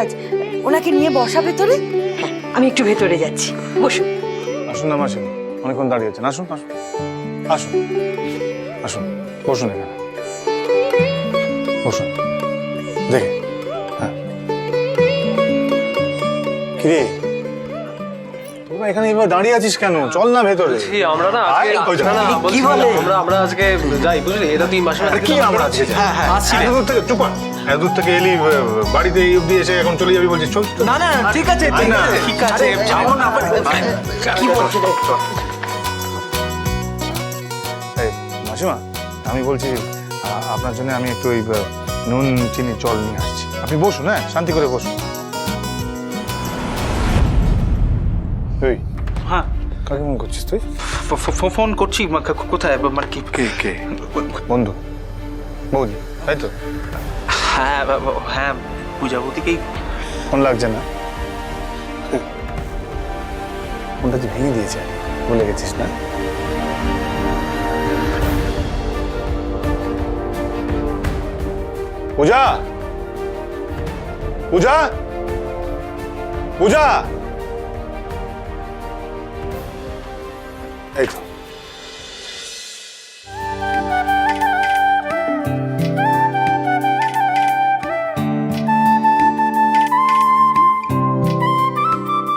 মহারাজ ওনাকে নিয়ে বসা ভেতরে? আমি একটু ভেতরে যাচ্ছি। বসুন। আসুন না মাসে অনেকক্ষণ দাঁড়িয়ে আছেন। আসুন আসুন। আসুন। আসুন। বসুন এখানে। বসুন। দেখে। হ্যাঁ। কিরে? এখানে এবার দাঁড়িয়ে আছিস কেন? চল না ভেতরে। বলছি, আমরা না আয়, ওই দেখো। না, না, বলছি, কি বলে? আমরা আমরা আজকে যাই বুঝলি? এটা তুই মাসে মাসে কি আমরা আছি হ্যাঁ, হ্যাঁ। এত দূর থেকে চুপ কর। এত দূর থেকে এলি আহ, বাড়িতে এই অব্দি এসে এখন চলে যাবি বলছিস চল চল। না না ঠিক আছে ঠিক আছে ঠিক আছে যাব না কি বলছো এই, মাসিমা আমি বলছি আ- আপনার জন্য আমি একটু ওই আহ, নুন চিনি জল নিয়ে আসছি। আপনি বসুন হ্যাঁ শান্তি করে বসুন। এই হ্যাঁ। কাকে মন করছিস তুই? ফ- ফ- ফোন করছি মা- কো- কোথায় মানে কি? কে কে? বন্ধু। বৌদি তাই তো? হ্যাঁ বা- বা- হ্যাঁ পূজাবতীকেই ফোন লাগছে না। ফোনটা যে ভেঙে দিয়েছে বলে গেছিস না? পূজা! পূজা! পূজা! এই তো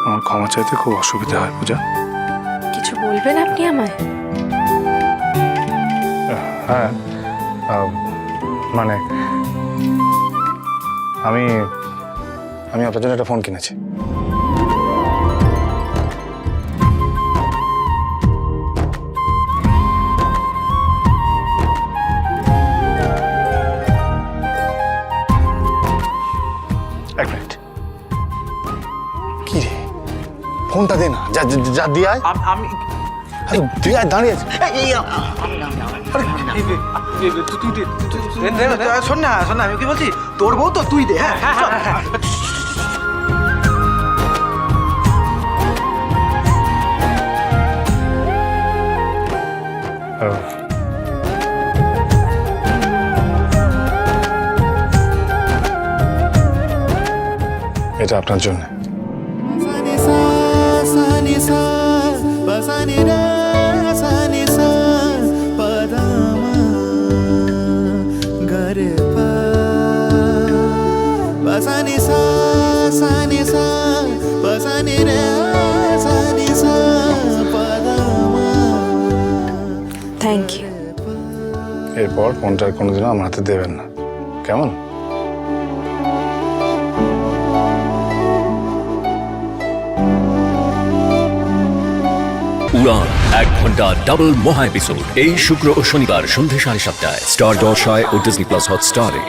আমার ক্ষমা চাইতে খুব অসুবিধা হয় পূজা। কিছু বলবেন আপনি আমায়? হ্যাঁ মানে আমি আমি আপনার জন্য একটা ফোন কিনেছি। ফোনটা দে না। যা যা- দিয়ে আয়। আমি আরে দিয়ে আয় দাঁড়িয়ে শোন না শোন না আমি কি বলছি? তোর বউ তো তুই দে হ্যাঁ। Oh. এটা আপনার জন্য। Sani da, sani sa, pa da ma. Thank you এরপর ফোনটা কোনোদিনও আমার হাতে দেবেন না কেমন উড়ান। এক ঘণ্টা ডাবল মহা এপিসোড এই শুক্র ও শনিবার সন্ধ্যে সাড়ে সাতটায়। স্টার দশায় ও ডিজনি প্লাস হটস্টারে